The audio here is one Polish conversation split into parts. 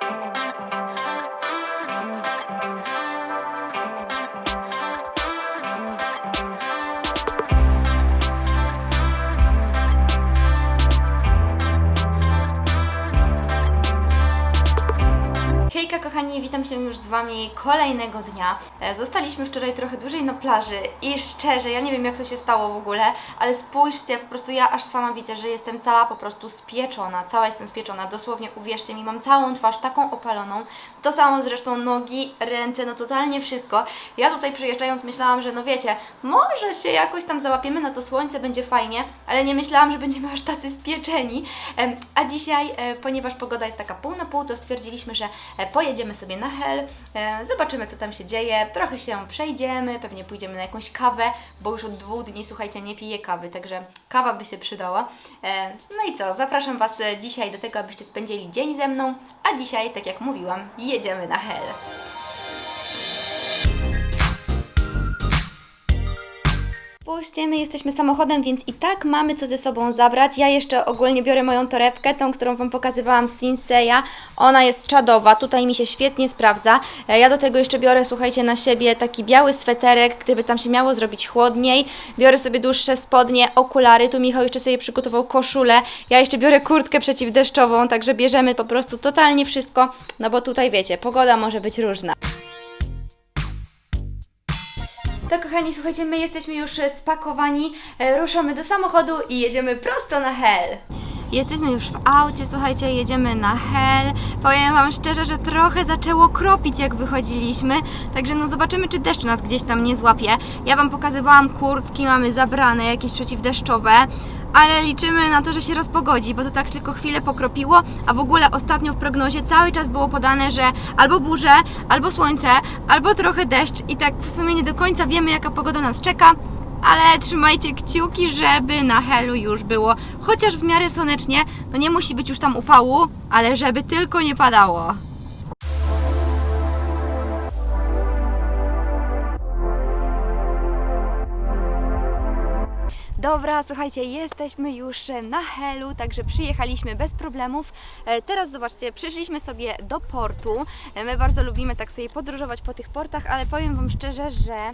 thank you. Hejka kochani, witam się już z Wami kolejnego dnia. E, Zostaliśmy wczoraj trochę dłużej na plaży i szczerze, ja nie wiem jak to się stało w ogóle, ale spójrzcie, po prostu ja aż sama widzę, że jestem cała po prostu spieczona, cała jestem spieczona, dosłownie uwierzcie mi, mam całą twarz taką opaloną, to samo zresztą nogi, ręce, no totalnie wszystko. Ja tutaj przyjeżdżając myślałam, że no wiecie, może się jakoś tam załapiemy na to słońce, będzie fajnie, ale nie myślałam, że będziemy aż tacy spieczeni. A dzisiaj, e, ponieważ pogoda jest taka pół na pół, to stwierdziliśmy, że e, pojedziemy sobie na Hel, e, zobaczymy co tam się dzieje, trochę się przejdziemy, pewnie pójdziemy na jakąś kawę, bo już od dwóch dni, słuchajcie, nie piję kawy, także kawa by się przydała. E, No i co, zapraszam Was e, dzisiaj do tego, abyście spędzili dzień ze mną, a dzisiaj, tak jak mówiłam, jedziemy na Hel. Spójrzcie, my jesteśmy samochodem, więc i tak mamy co ze sobą zabrać. Ja jeszcze ogólnie biorę moją torebkę, tą, którą Wam pokazywałam z Sinseya. Ona jest czadowa, tutaj mi się świetnie sprawdza. E, Ja do tego jeszcze biorę, słuchajcie, na siebie taki biały sweterek, gdyby tam się miało zrobić chłodniej. Biorę sobie dłuższe spodnie, okulary. Tu Michał jeszcze sobie przygotował koszulę. Ja jeszcze biorę kurtkę przeciwdeszczową, także bierzemy po prostu totalnie wszystko, no bo tutaj wiecie, pogoda może być różna. To kochani, słuchajcie, my jesteśmy już spakowani, e, ruszamy do samochodu i jedziemy prosto na Hel. Jesteśmy już w aucie, słuchajcie, jedziemy na Hel. Powiem Wam szczerze, że trochę zaczęło kropić jak wychodziliśmy, także no zobaczymy, czy deszcz nas gdzieś tam nie złapie. Ja Wam pokazywałam kurtki, mamy zabrane jakieś przeciwdeszczowe, ale liczymy na to, że się rozpogodzi, bo to tak tylko chwilę pokropiło, a w ogóle ostatnio w prognozie cały czas było podane, że albo burze, albo słońce, albo trochę deszcz i tak w sumie nie do końca wiemy, jaka pogoda nas czeka. Ale trzymajcie kciuki, żeby na Helu już było chociaż w miarę słonecznie. No nie musi być już tam upału, ale żeby tylko nie padało. Dobra, słuchajcie, jesteśmy już na Helu, także przyjechaliśmy bez problemów. E, Teraz zobaczcie, przyszliśmy sobie do portu. E, My bardzo lubimy tak sobie podróżować po tych portach, ale powiem Wam szczerze, że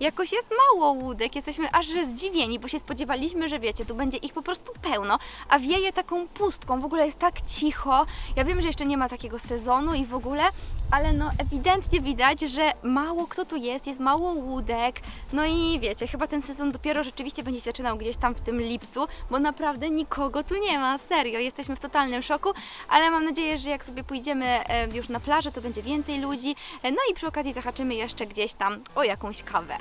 jakoś jest mało łódek. Jesteśmy aż zdziwieni, bo się spodziewaliśmy, że wiecie, tu będzie ich po prostu pełno, a wieje taką pustką. W ogóle jest tak cicho. Ja wiem, że jeszcze nie ma takiego sezonu i w ogóle, ale no ewidentnie widać, że mało kto tu jest, jest mało łódek. No i wiecie, chyba ten sezon dopiero rzeczywiście będzie się zaczynał gdzieś tam w tym lipcu, bo naprawdę nikogo tu nie ma. Serio, jesteśmy w totalnym szoku, ale mam nadzieję, że jak sobie pójdziemy e, już na plażę, to będzie więcej ludzi. E, No i przy okazji zahaczymy jeszcze gdzieś tam o jakąś kawę.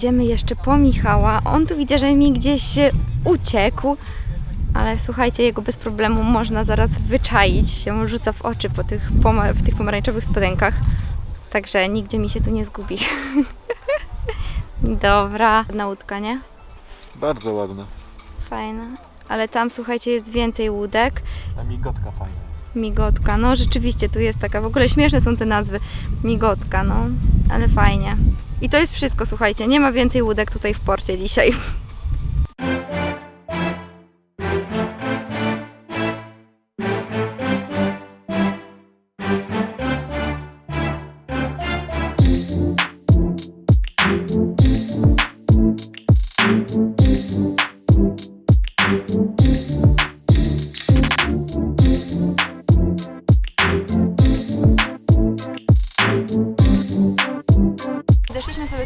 Idziemy jeszcze po Michała. On tu widzę, że mi gdzieś e, uciekł, ale słuchajcie, jego bez problemu można zaraz wyczaić. Się rzuca w oczy po tych, w tych pomarańczowych spodenkach. Także nigdzie mi się tu nie zgubi. Dobra, nautka, nie? Bardzo ładna. Fajna. Ale tam, słuchajcie, jest więcej łódek. Ta migotka fajna jest. Migotka, no rzeczywiście tu jest taka, w ogóle śmieszne są te nazwy. Migotka, no, ale fajnie. I to jest wszystko, słuchajcie, nie ma więcej łódek tutaj w porcie dzisiaj.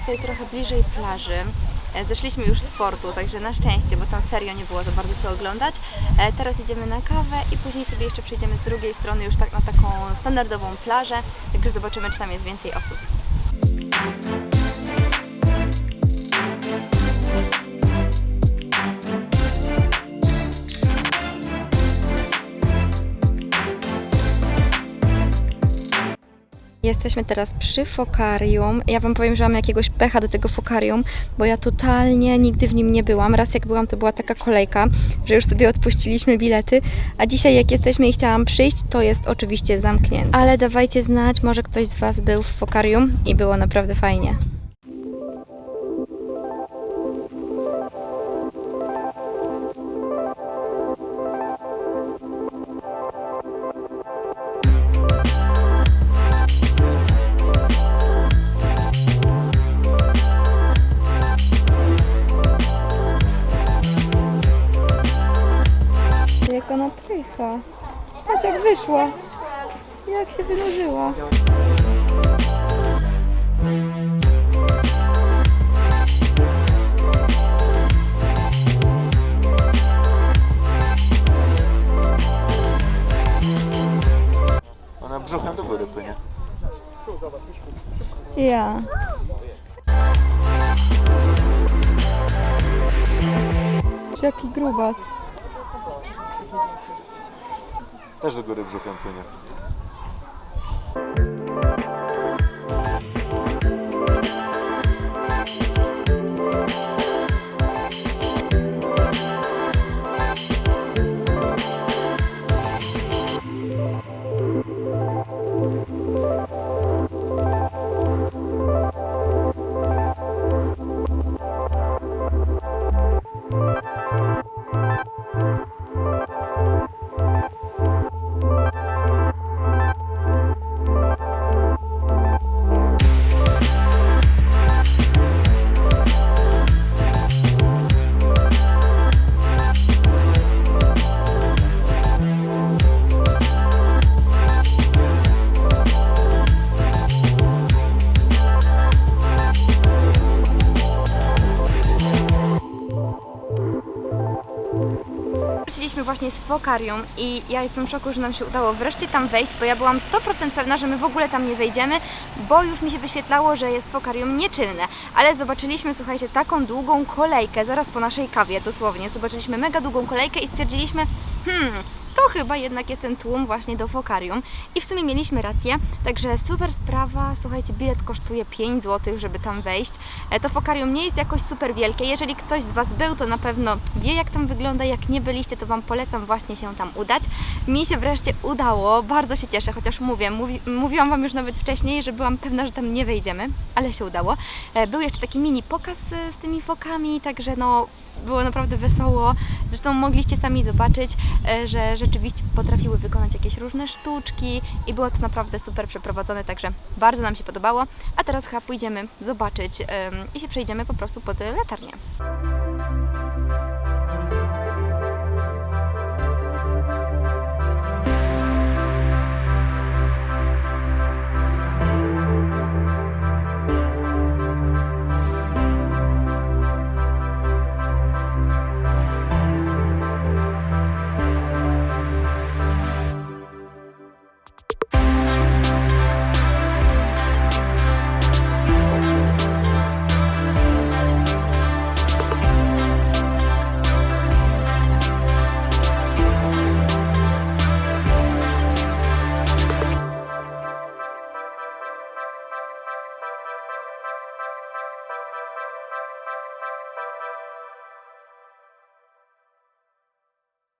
Tutaj trochę bliżej plaży. E, Zeszliśmy już z portu, także na szczęście, bo tam serio nie było za bardzo co oglądać. E, Teraz idziemy na kawę i później sobie jeszcze przejdziemy z drugiej strony już tak na taką standardową plażę, także zobaczymy, czy tam jest więcej osób. Jesteśmy teraz przy fokarium. Ja Wam powiem, że mam jakiegoś pecha do tego fokarium, bo ja totalnie nigdy w nim nie byłam. Raz jak byłam, to była taka kolejka, że już sobie odpuściliśmy bilety, a dzisiaj jak jesteśmy i chciałam przyjść, to jest oczywiście zamknięte. Ale dawajcie znać, może ktoś z Was był w fokarium i było naprawdę fajnie. Się wynurzyła. Ona brzuchem do góry płynie. Ja. Jaki grubas. Też do góry brzuchem płynie. Thank you. Właśnie z Fokarium i ja jestem w szoku, że nam się udało wreszcie tam wejść, bo ja byłam 100% pewna, że my w ogóle tam nie wejdziemy, bo już mi się wyświetlało, że jest Fokarium nieczynne. Ale zobaczyliśmy, słuchajcie, taką długą kolejkę, zaraz po naszej kawie dosłownie, zobaczyliśmy mega długą kolejkę i stwierdziliśmy, hmm, to chyba jednak jest ten tłum właśnie do Fokarium. I w sumie mieliśmy rację, także super sprawa. Słuchajcie, bilet kosztuje 5 zł, żeby tam wejść. E, To Fokarium nie jest jakoś super wielkie. Jeżeli ktoś z Was był, to na pewno wie, jak tam wygląda. Jak nie byliście, to Wam polecam właśnie się tam udać. Mi się wreszcie udało, bardzo się cieszę, chociaż mówię, mówi, mówiłam Wam już nawet wcześniej, że byłam pewna, że tam nie wejdziemy, ale się udało. E, Był jeszcze taki mini pokaz e, z tymi fokami, także no było naprawdę wesoło. Zresztą mogliście sami zobaczyć, e, że rzeczywiście potrafiły wykonać jakieś różne sztuczki i było to naprawdę super przeprowadzone, także bardzo nam się podobało. A teraz chyba pójdziemy zobaczyć em, i się przejdziemy po prostu pod latarnię.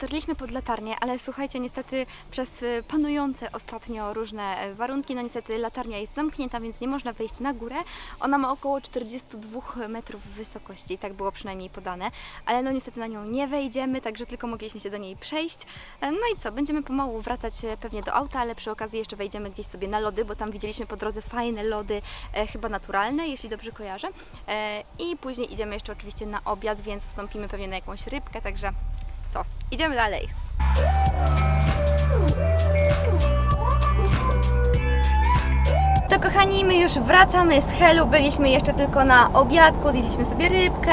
Dotarliśmy pod latarnię, ale słuchajcie, niestety przez y, panujące ostatnio różne y, warunki, no niestety latarnia jest zamknięta, więc nie można wejść na górę. Ona ma około 42 metrów wysokości, tak było przynajmniej podane, ale no niestety na nią nie wejdziemy, także tylko mogliśmy się do niej przejść. E, No i co, będziemy pomału wracać e, pewnie do auta, ale przy okazji jeszcze wejdziemy gdzieś sobie na lody, bo tam widzieliśmy po drodze fajne lody, e, chyba naturalne, jeśli dobrze kojarzę. E, I później idziemy jeszcze oczywiście na obiad, więc wstąpimy pewnie na jakąś rybkę, także idziemy dalej. To kochani, my już wracamy z Helu, byliśmy jeszcze tylko na obiadku, zjedliśmy sobie rybkę,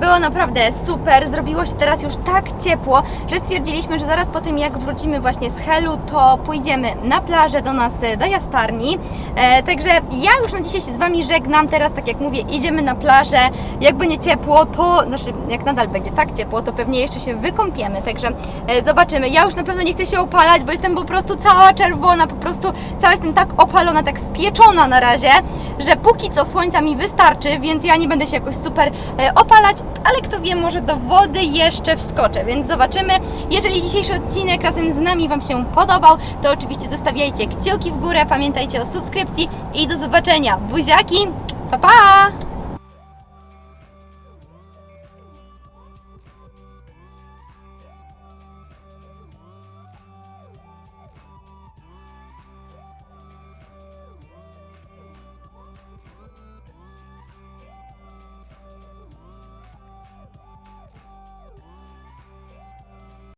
Było naprawdę super, zrobiło się teraz już tak ciepło, że stwierdziliśmy, że zaraz po tym jak wrócimy właśnie z Helu, to pójdziemy na plażę do nas, e, do Jastarni. E, Także ja już na dzisiaj się z Wami żegnam, teraz tak jak mówię, idziemy na plażę, jakby nie ciepło, to, znaczy jak nadal będzie tak ciepło, to pewnie jeszcze się wykąpiemy, także e, zobaczymy. Ja już na pewno nie chcę się opalać, bo jestem po prostu cała czerwona, po prostu cała jestem tak opalona, tak spieczona na razie, że póki co słońca mi wystarczy, więc ja nie będę się jakoś super e, opalać, ale kto wie, może do wody jeszcze wskoczę, więc zobaczymy. Jeżeli dzisiejszy odcinek razem z nami Wam się podobał, to oczywiście zostawiajcie kciuki w górę, pamiętajcie o subskrypcji i do zobaczenia. Buziaki, pa pa!